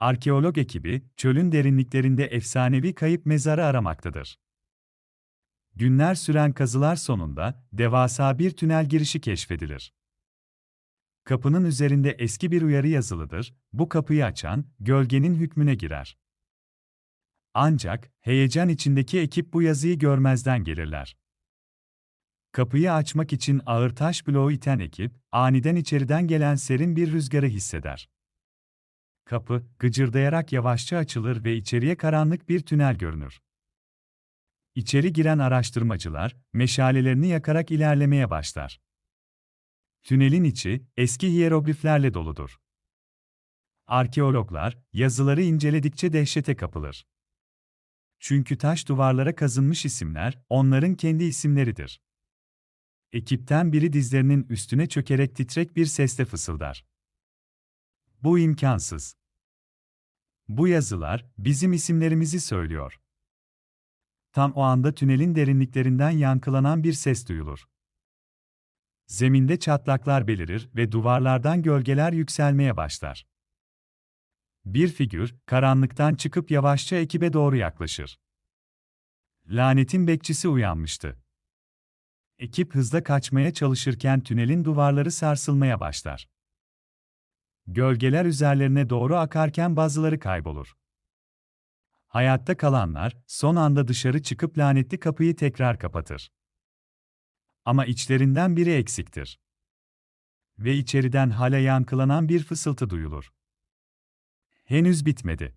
Arkeolog ekibi, çölün derinliklerinde efsanevi kayıp mezarı aramaktadır. Günler süren kazılar sonunda, devasa bir tünel girişi keşfedilir. Kapının üzerinde eski bir uyarı yazılıdır, bu kapıyı açan, gölgenin hükmüne girer. Ancak, heyecan içindeki ekip bu yazıyı görmezden gelirler. Kapıyı açmak için ağır taş bloğu iten ekip, aniden içeriden gelen serin bir rüzgarı hisseder. Kapı, gıcırdayarak yavaşça açılır ve içeriye karanlık bir tünel görünür. İçeri giren araştırmacılar, meşalelerini yakarak ilerlemeye başlar. Tünelin içi, eski hierogliflerle doludur. Arkeologlar, yazıları inceledikçe dehşete kapılır. Çünkü taş duvarlara kazınmış isimler, onların kendi isimleridir. Ekipten biri dizlerinin üstüne çökerek titrek bir sesle fısıldar. Bu imkansız. Bu yazılar, bizim isimlerimizi söylüyor. Tam o anda tünelin derinliklerinden yankılanan bir ses duyulur. Zeminde çatlaklar belirir ve duvarlardan gölgeler yükselmeye başlar. Bir figür, karanlıktan çıkıp yavaşça ekibe doğru yaklaşır. Lanetin bekçisi uyanmıştı. Ekip hızla kaçmaya çalışırken tünelin duvarları sarsılmaya başlar. Gölgeler üzerlerine doğru akarken bazıları kaybolur. Hayatta kalanlar, son anda dışarı çıkıp lanetli kapıyı tekrar kapatır. Ama içlerinden biri eksiktir. Ve içeriden hala yankılanan bir fısıltı duyulur. Henüz bitmedi.